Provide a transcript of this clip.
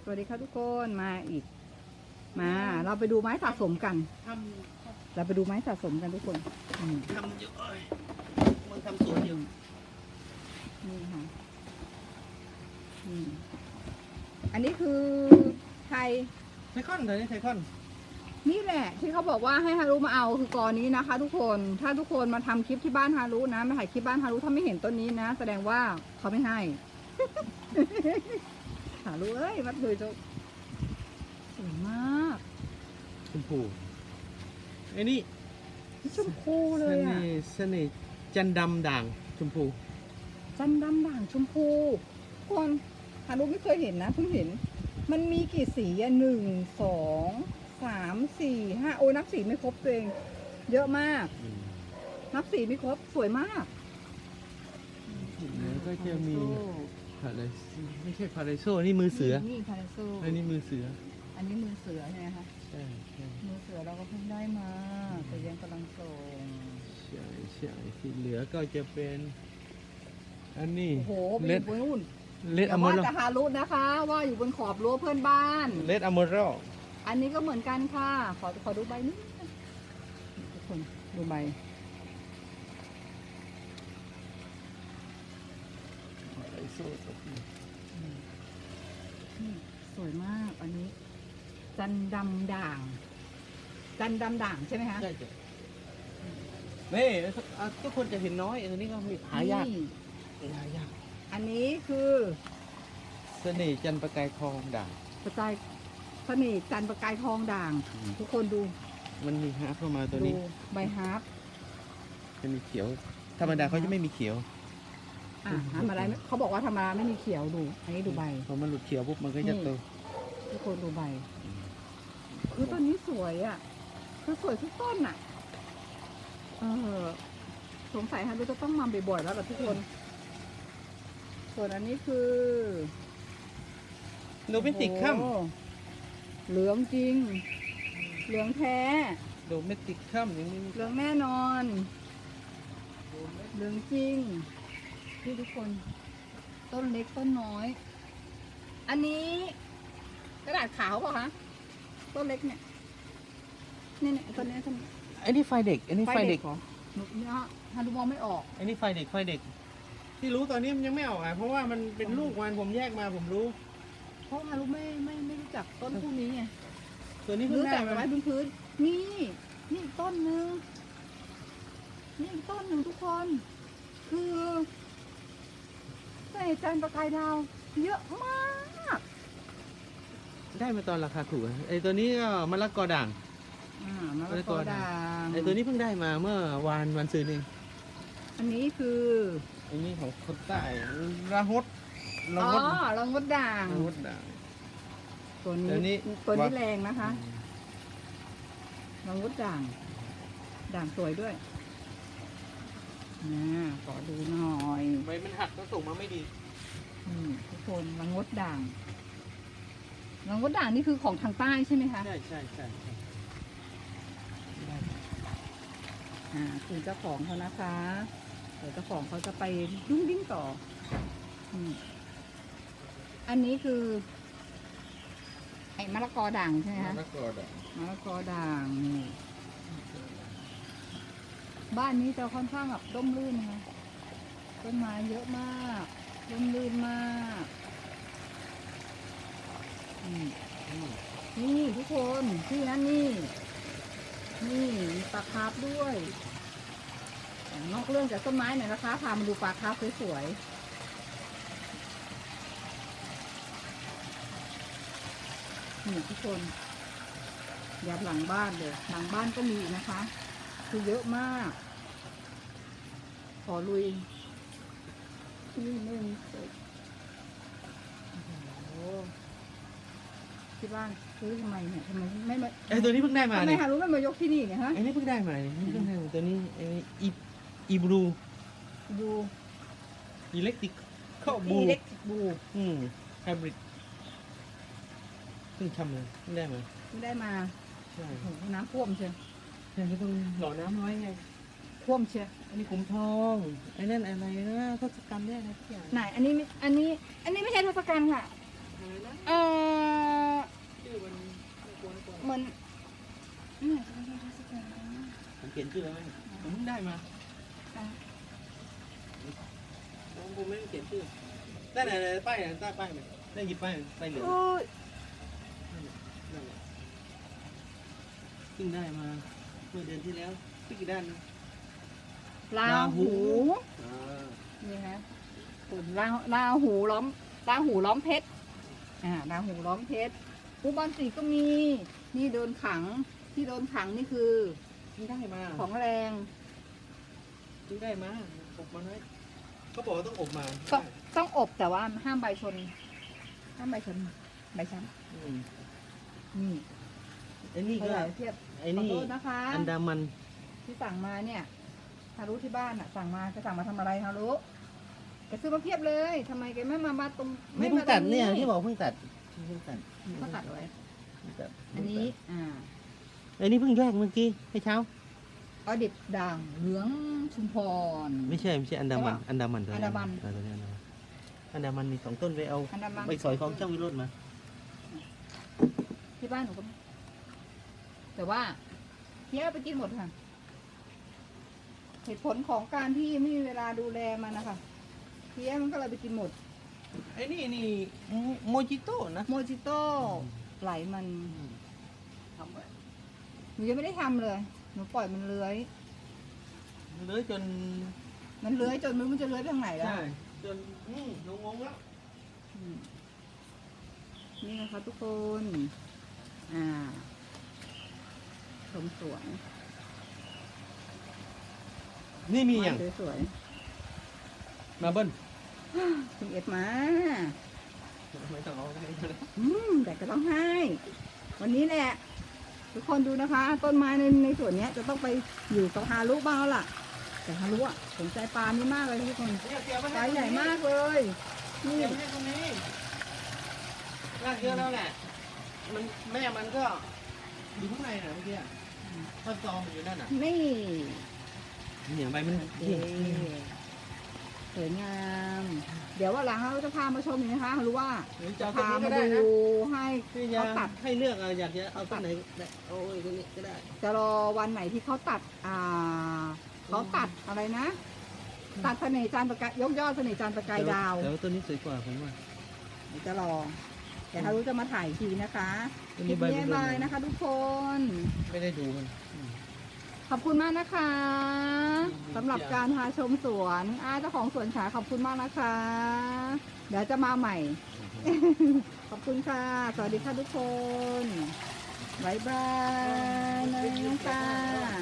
สวัสดีค่ะทุกคนมาอีก มา เราไปดูไม้สะสมกันทเราไปดูไม้สะสมกันทุกคนอืมำทำอยู่เอ้ยมันทำสวนอยู่นี่ค่ะอืมอันนี้คือไทย ไทคอนเดี๋ยวนี้ไทคอนนี่แหละที่เขาบอกว่าให้ฮารุมาเอาคือกอนี้นะคะ ทุกคนถ้าทุกคนมาทำคลิปที่บ้านฮารุนะมาถ่ายคลิปบ้านฮารุถ้าไม่เห็นต้นนี้นะ แสดงว่าเขาไม่ให้ ฮารุเอ้ยมัดเลยจุกสวยมากชมพูไอ้นี่ชมพูเลยอะห์เสน่ห์จันดำด่างชมพู จันดำด่างชมพูทุกคนฮารุไม่เคยเห็นนะเพิ่งเห็น มันมีกี่สีอะหนึ่งสองสามสี่ห้าโอ้ยนับสีไม่ครบตัวเอง เยอะมาก นับสีไม่ครบสวยมาก แล้วก็จะมี พาราไซไม่ใช่พาราโซนี่มือเสือนี่พาราโซอันนี้มือเสือ อันนี้มือเสือใช่ไหมคะใช่ใช่มือเสือเราก็เพิ่งได้มาแต่ยังกำลังส่งใช่ใช่ที่เหลือก็จะเป็น อันนี้โอ้โหไปอเลดยู่บนนู่นเลดแต่อะมอว่ารัลจะฮารุนะคะ ว่าอยู่บนขอบรั้วเพื่อนบ้าน เลดอะมอรัลอันนี้ก็เหมือนกันค่ะ ขอขอดูใบนิดนึงทุกคนดูใบ นี่สวยมากอันนี้ จันดำด่าง จันดำด่างใช่ไหมคะ ใช่จ้ะนี่อะทุกคนจะเห็นน้อยอันนี้ก็มีหายากนี่หายากอันนี้คือเสน่ห์จันทร์ประกายทองด่างกระจายเสน่ห์จันทร์ประกายทองด่างทุกคนดูมันมีฮาร์ปเข้ามาตัวดูนี้ใบฮาร์ปจะมีเขียว ธรรมดาเขาจะไม่มีเขียว อะทำอะไรไม่เขาบอกว่าธรรมดาไม่มีเขียวดู อันนี้ดูใบ พอมันหลุดเขียวปุ๊บมันก็จะนี่โต ทุกคนดูใบคือต้นนี้สวยอะ คือสวยทุกต้นอะ เออสงสัยฮะดูจะต้องมาบ่อยๆแล้วล่ะทุกคน ส่วนอันนี้คือโนเมติกคัมโอ้โหเหลืองจริง เหลืองแท้โดเมติกคัมยังไม่มีเหลืองแน่นอน เหลืองจริง นี่ทุกคน ต้นเล็กต้นน้อย อันนี้กระดาษขาวเปล่ะคะต้นเล็กเนี่ยเนี่ยเนี่ยต้นเนี้ยต้นนี้ไอ้นี่ไฟเด็กไอ้นี่ไฟเด็กเหรอหนูเนี่ยฮารุมองไม่ออกไอ้นี่ไฟเด็กไฟเด็ก ที่รู้ตอนนี้มันยังไม่ออกอะเพราะว่ามันเป็นลูกมันผมแยกมาผมรู้ เพราะฮารุไม่ไม่ไม่รู้จักต้นพวกนี้ไงตัวนี้เพิ่งรู้ได้จักแต่มา ไว้บนพื้นนี่ นี่อีกต้นหนึ่งนี่อีกต้นหนึ่งทุกคน คือ ใส่จันทร์ประกายดาวเยอะมาก ได้มาตอนราคาถูกอะไอ้ตัวนี้ก็มะละกอด่างอ่ามะไม่ละได้กตัอวด่างไอ้ตัวนี้เพิ่งได้มาเมื่อวานวันซืนเองอันนี้คืออันนี้ของคนใต้ระหดระอ๋อหดรังมดด่างระหดด่าง ตัวตัวนี้นี้ตัวนี้ว่า แรงนะคะรังมดด่าง ด่างสวยด้วย นะขอดูหน่อยใบมันหักแล้วส่งมาไม่ดี อืมทุกคนรังมดด่างรังมดด่างนี่คือของทางใต้ใช่ไหมคะ ใช่ใช่ใช่ใช่อ่าคือเจ้าของเขานะคะ เดี๋ยวเจ้าของเขาจะไปยุ่งดิ้งต่ออืมอันนี้คือ ไอ้มะละกอด่างใช่ไหมมะคะละกอด่างมะละกอด่างนี่ บ้านนี้จะค่อนข้างแบบร่มรื่นนะคะต้นไม้เยอะมากร่มรื่นมากอืมนี่ทุกคนที่นั่นนี่ นี่มีปลาคาร์ฟด้วยนอกเรื่องจากต้นไม้หน่อยนะคะพามาดูปลาคาร์ฟสวยๆนี่ทุกคนยับหลังบ้านเลย หลังบ้านก็มีนะคะ คือเยอะมาก ขอลุยนี่หนึ่งเสร็จโอ้โหที่บ้านซื้อทำไมเนี่ยทำไมไม่มาไอ้ตัวนี้เพิ่งได้มาทำไมเนี่ยฮารุไม่มายกที่นี่เนี่ยฮะไอ้นี่เพิ่งได้มาเนี่ยนี่เพิ่งได้มาตัวนี้ไอ้นี่อีอีบลูดูอิเล็กติกเข้าบูอีเล็กบูอืมไฮบริดเพิ่งทำเลยเพิ่งได้มาไม่ได้มาใช่โอ้โหน้ำท่วมเชียว ใช่ก็ต้องหล่อน้ำน้อยไงท่วมเชียวอันนี้ขุมทองไอ้นั่นอะไรนะทศกัณฐ์ได้อะไรทุกอย่างไหนอันนี้ไม่อันนี้ อันนี้ไม่ใช่ทศกัณฐ์ค่ะ อะไรนะเอ่อชื่อมันน่ากลัวน่ากลัวเหมือนเนี่ยจะเป็นเทศกาลนะผมเขียนชื่อไว้ไหมผมเพิ่งได้มาอะผมผมไม่ได้เขียนชื่อได้ไหนไหนป้ายไหนใต้ป้ายไหมได้หยิบป้ายป้ายเหลืองโอ้ยนั่นแหละเพิ่งได้มา เมื่อเดือนที่แล้วพี่กี่ด้านนะลาลาหูหู อ่านี่ฮะส่วนลาลาหูล้อมลาหูล้อมเพชร อ่าลาหูล้อมเพชรอุบลสีก็มี นี่โดนขัง ที่โดนขังนี่คือ เพิ่งได้มาของแรง เพิ่งได้มาอบมาน้อยเขาบอกว่าต้องอบมาต้องต้องอบแต่ว่าห้ามใบชน ห้ามใบชน ใบช้อืมำนี่ ไอ้นี่ขก็ยายเทียบไอ้ขอนี่โทษนะคะอันดามันที่สั่งมาเนี่ยฮารุที่บ้านอะสั่งมาจะสั่งมาทำอะไรฮารุแกซื้อมาเพียบเลยทำไมแกไม่มาบ้านตรงไม่เพิ่งตัดเนี่ยมาตรงที่บอกเพิ่งตัดเพิ่งตัดเขาตัดไว้เพิ่งตัดอันนี้อ่าไอ้นี่เพิ่งแยกเมื่อกี้ให้เช้าเอาดิบด่างเหลืองชุมพร ไม่ใช่ไม่ใช่อันดามันใช่ปะอันดามันตัวอันดามัน เออตัวนี้อันดามันอันดามันมีสองต้นไปเอาอันดามันไปสอยของเจ้าวิโรจน์มาที่บ้านหนูก็มี แต่ว่าเที่ยวไปกินหมดค่ะ เหตุผลของการที่ไม่มีเวลาดูแลมันนะคะเที่ยมันก็เลยไปกินหมด ไอ้นี่นี่โมจิโต้นะโมจิโต้ไหลมันทำไว้หนูยังไม่ได้ทำเลย หนูปล่อยมันเลื้อย เลื้อยจนมันเลื้อยจนไม่รู้มันจะเลื้อยไปทางไหนแล้ว ใช่จนอืมงงๆแล้วอืมนี่นะคะทุกคน อ่า ชมสวนนี่มีอย่างสวยมาเบิ้ลๆคุณเอ็ดมาไม่ต้องเอาไม่ต้องเอาอืมแต่ก็ต้องให้ วันนี้แหละ ทุกคนดูนะคะ ต้นไม้ในในส่วนเนี้ยจะต้องไปอยู่กับฮารุบ้างแล้วล่ะ แต่ฮารุอะสนใจปลานี่มากเลยทุกคนเนี่ยเตรียมไว้ปลาให้ใหญ่มากเลยเตรีนี่ยมไว้ให้ตรงนี้รากเยอะแล้วแหละ มันแม่มันก็อยู่ข้างในน่ะเมื่อกี้อะ ต้นตอมันอยู่นั่นน่ะนี่เนี่ยใบมันโอเคสวยงาม เดี๋ยวว่าหลังเราจะพามาชมอีกนะคะรู้ว่าหรือจะจะเอาต้นพานี้ก็มาได้นะดูให้พี่จะเขาตัด ให้เลือกเอาอยากจะเอาต้นไหนได้เอาไอ้ต้นนี้ก็ได้จะรอวันไหนที่เขาตัด อ่า เขาตัดอะไรนะ ตัดเสน่ห์จานประกายยกยอดเสน่ห์จานประกายดาว แต่ว่าต้นนี้สวยกว่าผมว่า เดี๋ยวจะรอ แต่ถ้ารู้จะมาถ่ายอีกทีนะคะต้นคลินี้ปใบนี้มันบายนะคะ ทุกคน ไม่ได้ดูมันขอบคุณมากนะคะสำหรับการพาชมสวนอาเจ้าของสวนขาขอบคุณมากนะคะ เดี๋ยวจะมาใหม่ ขอบคุณค่ะ สวัสดีค่ะทุกคนบ๊ายบายนะคะ